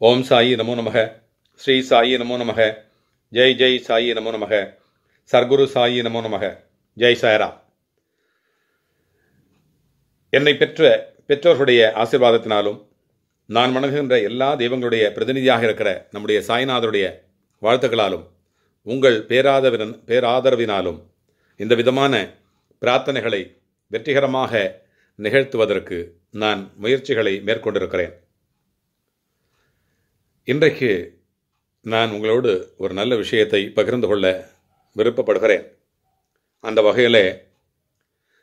ஓம் சாயி நமோ நமக. ஸ்ரீ சாயி நமோ நமக. ஜெய் ஜெய் சாயி நமோ நமக. சர்க்குரு சாயி நமோ நமக. ஜெய் சாயரா என்னை பெற்ற பெற்றோர்களுடைய ஆசீர்வாதத்தினாலும் நான் வணங்குகின்ற எல்லா தெய்வங்களுடைய பிரதிநிதியாக இருக்கிற நம்முடைய சாய்நாதருடைய வாழ்த்துக்களாலும் உங்கள் பேராதவின் பேராதரவினாலும் இந்த விதமான பிரார்த்தனைகளை வெற்றிகரமாக நிகழ்த்துவதற்கு நான் முயற்சிகளை மேற்கொண்டிருக்கிறேன். இன்றைக்கு நான் உங்களோடு ஒரு நல்ல விஷயத்தை பகிர்ந்து கொள்ள விருப்பப்படுகிறேன். அந்த வகையிலே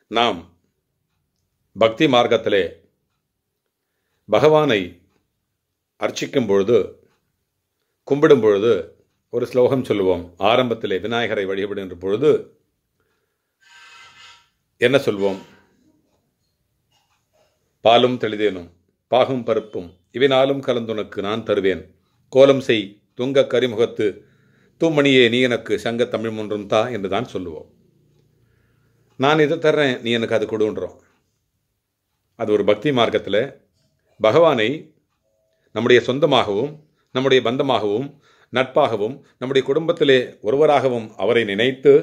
நாம் பக்தி மார்க்கத்திலே பகவானை அர்ச்சிக்கும் பொழுது கும்பிடும் பொழுது ஒரு ஸ்லோகம் சொல்லுவோம். ஆரம்பத்திலே விநாயகரை வழிபடுகின்ற பொழுது என்ன சொல்வோம்? பாலும் தெளிதேனும் பாகும் பருப்பும் இவைனாலும் கலந்துனக்கு நான் தருவேன். கோலம் செய் துங்க கரிமுகத்து தூமணியே நீ எனக்கு சங்க தமிழ் ஒன்றும் தா என்று தான் சொல்லுவோம். நான் இதை தர்றேன் நீ எனக்கு அது கொடுன்றோம். அது ஒரு பக்தி மார்க்கத்தில் பகவானை நம்முடைய சொந்தமாகவும் நம்முடைய பந்தமாகவும் நட்பாகவும் நம்முடைய குடும்பத்திலே ஒருவராகவும் அவரை நினைத்து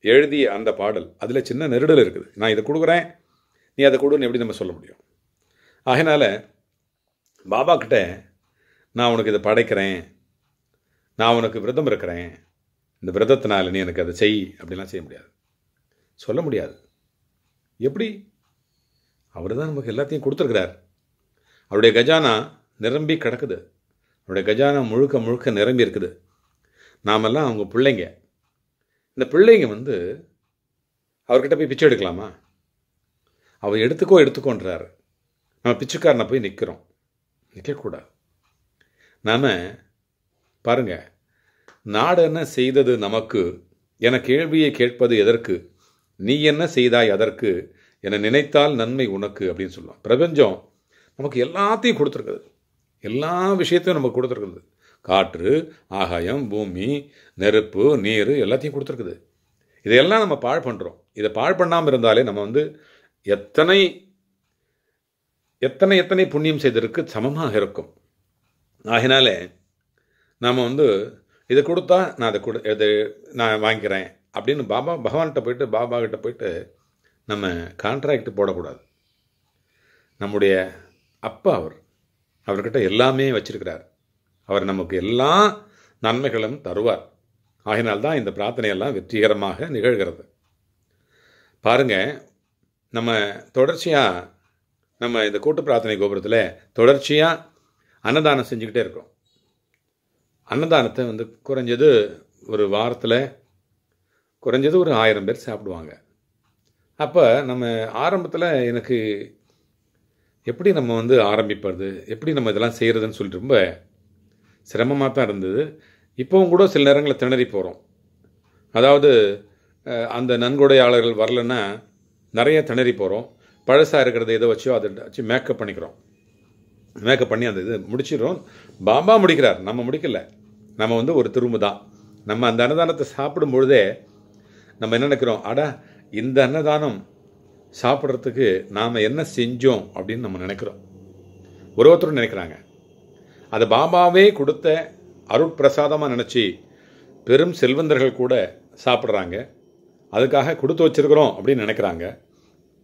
எழுதிய அந்த பாடல் அதில் சின்ன நெருடல் இருக்குது. நான் இதை கொடுக்குறேன் நீ அதை கொடுன்னு எப்படி நம்ம சொல்ல முடியும்? அதனால் பாபா கிட்ட நான் உனக்கு இதை படைக்கிறேன். நான் உனக்கு விரதம் இருக்கிறேன். இந்த விரதத்தினால நீ எனக்கு அதை செய். அப்படிலாம் செய்ய முடியாது. சொல்ல முடியாது. எப்படி? அவர் தான் நமக்கு எல்லாத்தையும் கொடுத்துருக்கிறார். அவருடைய கஜானா நிரம்பி கிடக்குது. அவருடைய கஜானா முழுக்க முழுக்க நிரம்பி இருக்குது. நாமெல்லாம் அவங்க பிள்ளைங்க. இந்த பிள்ளைங்க வந்து அவர்கிட்ட போய் பிச்சை எடுக்கலாமா? அவர் எடுத்துக்கோ எடுத்துக்கோன்றாரு. நம்ம பிச்சைக்காரனை போய் நிற்கிறோம் நிற்கக்கூடாது நாம் பாருங்க நாடு என்ன செய்தது நமக்கு என கேள்வியை கேட்பது எதற்கு நீ என்ன செய்தாய் அதற்கு என நினைத்தால் நன்மை உனக்கு அப்படின்னு சொல்லுவோம் பிரபஞ்சம் நமக்கு எல்லாத்தையும் கொடுத்துருக்குது. எல்லா விஷயத்தையும் நமக்கு கொடுத்துருக்குது. காற்று ஆகாயம் பூமி நெருப்பு நீர் எல்லாத்தையும் கொடுத்துருக்குது. இதையெல்லாம் நம்ம பாழ் பண்ணுறோம் இதை பாழ் பண்ணாமல் இருந்தாலே நம்ம வந்து எத்தனை எத்தனை எத்தனை புண்ணியம் செய்ததற்கு சமமாக இருக்கும். ஆகினாலே நாம் வந்து இதை கொடுத்தா நான் அதை கொடு இதை நான் வாங்கிக்கிறேன் அப்படின்னு பாபா பகவான்கிட்ட போயிட்டு பாபா கிட்ட போயிட்டு நம்ம கான்ட்ராக்ட் போடக்கூடாது. நம்முடைய அப்பா அவர் அவர்கிட்ட எல்லாமே வச்சிருக்கிறார். அவர் நமக்கு எல்லா நன்மைகளும் தருவார். ஆகினால்தான் இந்த பிரார்த்தனையெல்லாம் வெற்றிகரமாக நிகழ்கிறது. பாருங்க நம்ம தொடர்ச்சியாக நம்ம இந்த கூட்டு பிரார்த்தனை கோபுரத்தில் தொடர்ச்சியாக அன்னதானம் செஞ்சுக்கிட்டே இருக்கோம். அன்னதானத்தை வந்து குறைஞ்சது ஒரு வாரத்தில் குறைஞ்சது ஒரு ஆயிரம் பேர் சாப்பிடுவாங்க. அப்போ நம்ம ஆரம்பத்தில் எனக்கு எப்படி நம்ம வந்து ஆரம்பிப்பது எப்படி நம்ம இதெல்லாம் செய்கிறதுன்னு சொல்லிட்டு ரொம்ப சிரமமாக தான் இருந்தது. இப்போவும் கூட சில நேரங்களில் திணறி போகிறோம் அதாவது அந்த நன்கொடையாளர்கள் வரலன்னா நிறைய திணறி போகிறோம் பழசாக இருக்கிறத எதை வச்சோ அதை வச்சு மேக்கப் பண்ணிக்கிறோம். மேக்கப் பண்ணி அந்த இது முடிச்சிடுறோம். பாபா முடிக்கிறார். நம்ம முடிக்கல. நம்ம வந்து ஒரு திரும்ப தான் நம்ம அந்த அன்னதானத்தை சாப்பிடும் பொழுதே நம்ம என்ன நினைக்கிறோம்? அடா இந்த அன்னதானம் சாப்பிட்றதுக்கு நாம் என்ன செஞ்சோம் அப்படின்னு நம்ம நினைக்கிறோம். ஒரு ஒருத்தரும் நினைக்கிறாங்க. அது பாபாவே கொடுத்த அருட்பிரசாதமாக நினச்சி பெரும் செல்வந்தர்கள் கூட சாப்பிட்றாங்க. அதுக்காக கொடுத்து வச்சிருக்கிறோம் அப்படின்னு நினைக்கிறாங்க.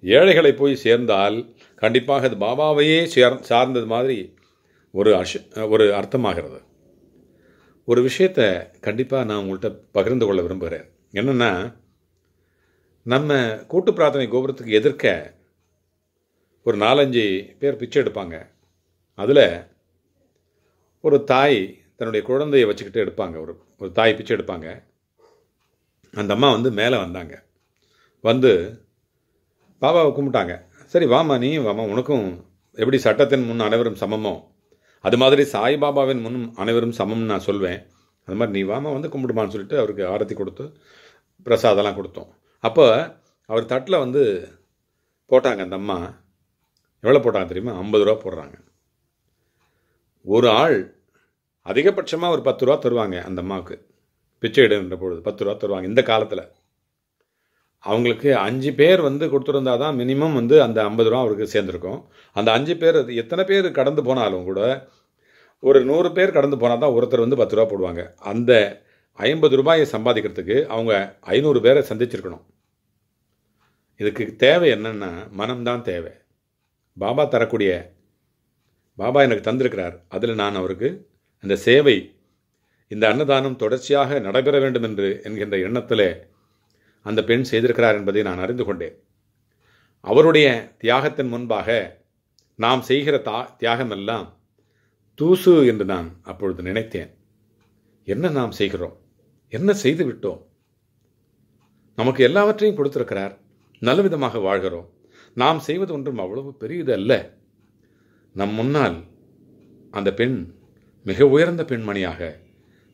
ஏழைகளை போய் சேர்ந்தால் கண்டிப்பாக அது பாபாவையே சேர் சார்ந்தது மாதிரி ஒரு அஷ் ஒரு அர்த்தமாகிறது. ஒரு விஷயத்தை கண்டிப்பாக நான் உங்கள்கிட்ட பகிர்ந்து கொள்ள விரும்புகிறேன். என்னென்னா நம்ம கூட்டு பிரார்த்தனை கோபுரத்துக்கு எதிர்க்க ஒரு நாலஞ்சு பேர் பிச்சை எடுப்பாங்க. அதில் ஒரு தாய் தன்னுடைய குழந்தையை வச்சுக்கிட்டு எடுப்பாங்க. ஒரு ஒரு தாய் பிச்சை எடுப்பாங்க. அந்த அம்மா வந்து மேலே வந்தாங்க. வந்து பாபாவை கும்பிட்டாங்க. சரி வாமா நீ வாமா உனக்கும் எப்படி சட்டத்தின் முன் அனைவரும் சமமோ? அது மாதிரி சாய்பாபாவின் முன் அனைவரும் சமம்னு நான் சொல்வேன். அது மாதிரி நீ வாமா வந்து கும்பிடுமான்னு சொல்லிட்டு அவருக்கு ஆரத்தி கொடுத்து பிரசாதெல்லாம் கொடுத்தோம். அப்போ அவர் தட்டில் வந்து போட்டாங்க அந்த அம்மா. எவ்வளோ போட்டாங்க தெரியுமா? ஐம்பது ரூபா போடுறாங்க. ஒரு ஆள் அதிகபட்சமாக ஒரு பத்து ரூபா தருவாங்க அந்த அம்மாவுக்கு. பிச்சை எடுன்ற பொழுது பத்து ரூபா தருவாங்க இந்த காலத்தில். அவங்களுக்கு அஞ்சு பேர் வந்து கொடுத்துருந்தா தான் மினிமம் வந்து அந்த ஐம்பது ரூபா அவருக்கு சேர்ந்துருக்கும். அந்த அஞ்சு பேர் எத்தனை பேர் கடந்து போனாலும் கூட ஒரு நூறு பேர் கடந்து போனால் தான் ஒருத்தர் வந்து பத்து ரூபா போடுவாங்க. அந்த ஐம்பது ரூபாயை சம்பாதிக்கிறதுக்கு அவங்க ஐநூறு பேரை சந்திச்சிருக்கணும். இதுக்கு தேவை என்னென்னா மனம்தான் தேவை. பாபா தரக்கூடிய பாபா எனக்கு தந்திருக்கிறார். அதில் நான் அவருக்கு அந்த சேவை இந்த அன்னதானம் தொடர்ச்சியாக நடைபெற வேண்டும் என்று என்கின்ற எண்ணத்தில் அந்த பெண் செய்திருக்கிறார் என்பதை நான் அறிந்து கொண்டேன். அவருடைய தியாகத்தின் முன்பாக நாம் செய்கிற தா தியாகமெல்லாம் தூசு என்று நான் அப்பொழுது நினைத்தேன். என்ன நாம் செய்கிறோம்? என்ன செய்து விட்டோம்? நமக்கு எல்லாவற்றையும் கொடுத்திருக்கிறார். நல்ல விதமாக வாழ்கிறோம். நாம் செய்வது ஒன்றும் அவ்வளவு பெரியது அல்ல. நம் முன்னால் அந்த பெண் மிக உயர்ந்த பெண்மணியாக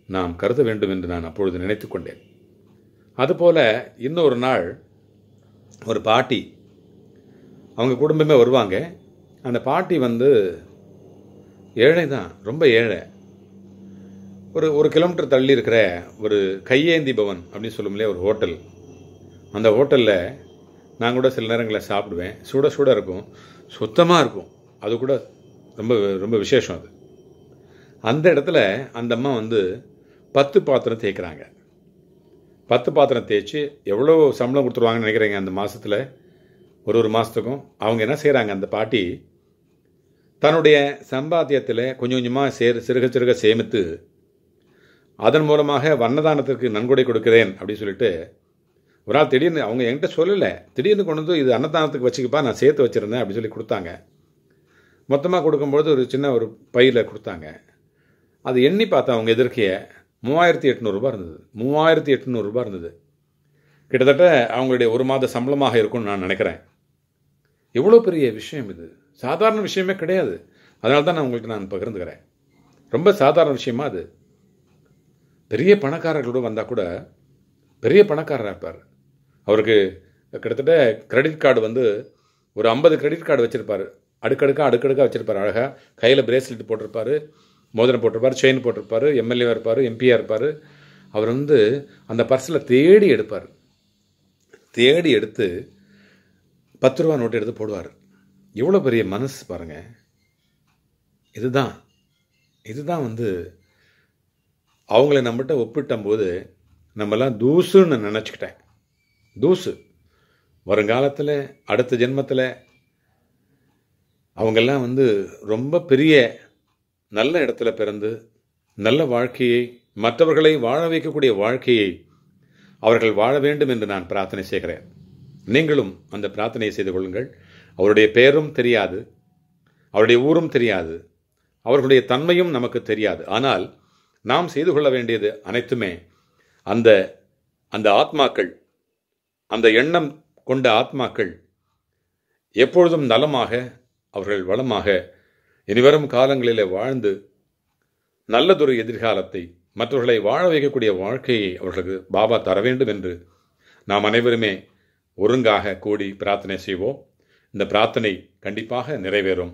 நாம் கருத வேண்டும் என்று நான் அப்பொழுது நினைத்து கொண்டேன். அதுபோல் இன்னொரு நாள் ஒரு பாட்டி அவங்க குடும்பமே வருவாங்க. அந்த பாட்டி வந்து ஏழை தான் ரொம்ப ஏழை. ஒரு ஒரு கிலோமீட்டர் தள்ளி இருக்கிற ஒரு கையேந்தி பவன் அப்படின்னு சொல்லும் இல்லையா ஒரு ஹோட்டல். அந்த ஹோட்டலில் நான் கூட சில நேரங்களில் சாப்பிடுவேன். சுட சுட இருக்கும் சுத்தமாக இருக்கும். அது கூட ரொம்ப ரொம்ப விசேஷம் அது. அந்த இடத்துல அந்த அம்மா வந்து பத்து பாத்திரம் தேய்க்கிறாங்க. பத்து பாத்திரம் தேய்ச்சி எவ்வளோ சம்பளம் கொடுத்துருவாங்கன்னு நினைக்கிறீங்க அந்த மாதத்தில் ஒரு ஒரு மாதத்துக்கும் அவங்க என்ன செய்கிறாங்க அந்த பாட்டி தன்னுடைய சம்பாத்தியத்தில் கொஞ்சம் கொஞ்சமாக சேர் சிறுக சிறுக சேமித்து அதன் மூலமாக வண்ணதானத்திற்கு நன்கொடை கொடுக்கிறேன் அப்படின்னு சொல்லிட்டு ஒரு நாள் திடீர்னு அவங்க என்கிட்ட சொல்லலை. திடீர்னு கொண்டு வந்து இது அன்னதானத்துக்கு வச்சுக்கப்பா நான் சேர்த்து வச்சுருந்தேன் அப்படின்னு சொல்லி கொடுத்தாங்க. மொத்தமாக கொடுக்கும்பொழுது ஒரு சின்ன ஒரு பையில் கொடுத்தாங்க. அது எண்ணி பார்த்தா அவங்க எதிர்க்கையை மூவாயிரத்தி எட்நூறுரூபா இருந்தது. மூவாயிரத்தி எட்நூறுரூபா இருந்தது. கிட்டத்தட்ட அவங்களுடைய ஒரு மாத சம்பளமாக இருக்கும்னு நான் நினைக்கிறேன். எவ்வளோ பெரிய விஷயம் இது? சாதாரண விஷயமே கிடையாது. அதனால தான் நான் உங்கள்கிட்ட நான் பகிர்ந்துக்கிறேன். ரொம்ப சாதாரண விஷயமா அது? பெரிய பணக்காரர்களோடு வந்தால் கூட பெரிய பணக்காரராக இருப்பார். அவருக்கு கிட்டத்தட்ட கிரெடிட் கார்டு வந்து ஒரு ஐம்பது கிரெடிட் கார்டு வச்சுருப்பார். அடுக்கடுக்காக அடுக்கடுக்காக வச்சுருப்பார். அழகாக கையில் பிரேஸ்லெட் போட்டிருப்பார். மோதிரம் போட்டிருப்பார் செயின் போட்டிருப்பார் எம்எல்ஏவாக இருப்பார் எம்பியாக இருப்பார். அவர் வந்து அந்த பர்ஸில் தேடி எடுப்பார். தேடி எடுத்து பத்து ரூபா நோட்டு எடுத்து போடுவார். எவ்வளோ பெரிய மனசு பாருங்கள் இதுதான். இதுதான் வந்து அவங்கள நம்மகிட்ட ஒப்பிட்டம்போது நம்மலாம் தூசுன்னு நினச்சிக்கிட்டேன். தூசு. வருங்காலத்தில் அடுத்த ஜென்மத்தில் அவங்கெல்லாம் வந்து ரொம்ப பெரிய நல்ல இடத்துல பிறந்து நல்ல வாழ்க்கையை மற்றவர்களை வாழ வைக்கக்கூடிய வாழ்க்கையை அவர்கள் வாழ வேண்டும் என்று நான் பிரார்த்தனை செய்கிறேன். நீங்களும் அந்த பிரார்த்தனையை செய்து கொள்ளுங்கள். அவருடைய பெயரும் தெரியாது. அவருடைய ஊரும் தெரியாது. அவர்களுடைய தன்மையும் நமக்கு தெரியாது. ஆனால் நாம் செய்து கொள்ள வேண்டியது அனைத்துமே அந்த அந்த ஆத்மாக்கள் அந்த எண்ணம் கொண்ட ஆத்மாக்கள் எப்பொழுதும் நலமாக அவர்கள் வளமாக இனிவரும் காலங்களிலே வாழ்ந்து நல்லதொரு எதிர்காலத்தை மற்றவர்களை வாழ வைக்கக்கூடிய வாழ்க்கையை அவர்களுக்கு பாபா தர வேண்டும் என்று நாம் அனைவருமே ஒருங்காக கூடி பிரார்த்தனை செய்வோம். இந்த பிரார்த்தனை கண்டிப்பாக நிறைவேறும்.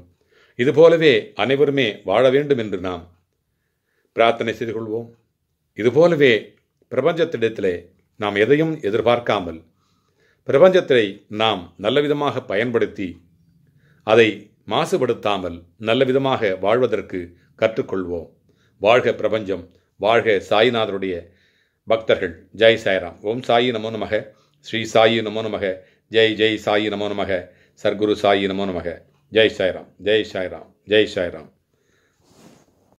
இதுபோலவே அனைவருமே வாழ வேண்டும் என்று நாம் பிரார்த்தனை செய்து கொள்வோம். இதுபோலவே பிரபஞ்சத்திடத்திலே நாம் எதையும் எதிர்பார்க்காமல் பிரபஞ்சத்தை நாம் நல்லவிதமாக பயன்படுத்தி அதை மாசுபடுத்தாமல் நல்ல விதமாக வாழ்வதற்கு கற்றுக்கொள்வோம். வாழ்க பிரபஞ்சம் வாழ்க சாயிநாதருடைய பக்தர்கள். ஜெய் சாய்ராம். ஓம் சாயி நமோ நமக. ஸ்ரீ சாயி நமோ நமக. ஜெய் ஜெய் சாயி நமோ நமக. சர்க்குரு சாயி நமோ நமக. ஜெய் சாய்ராம். ஜெய் சாய்ராம். ஜெய் சாய்ராம்.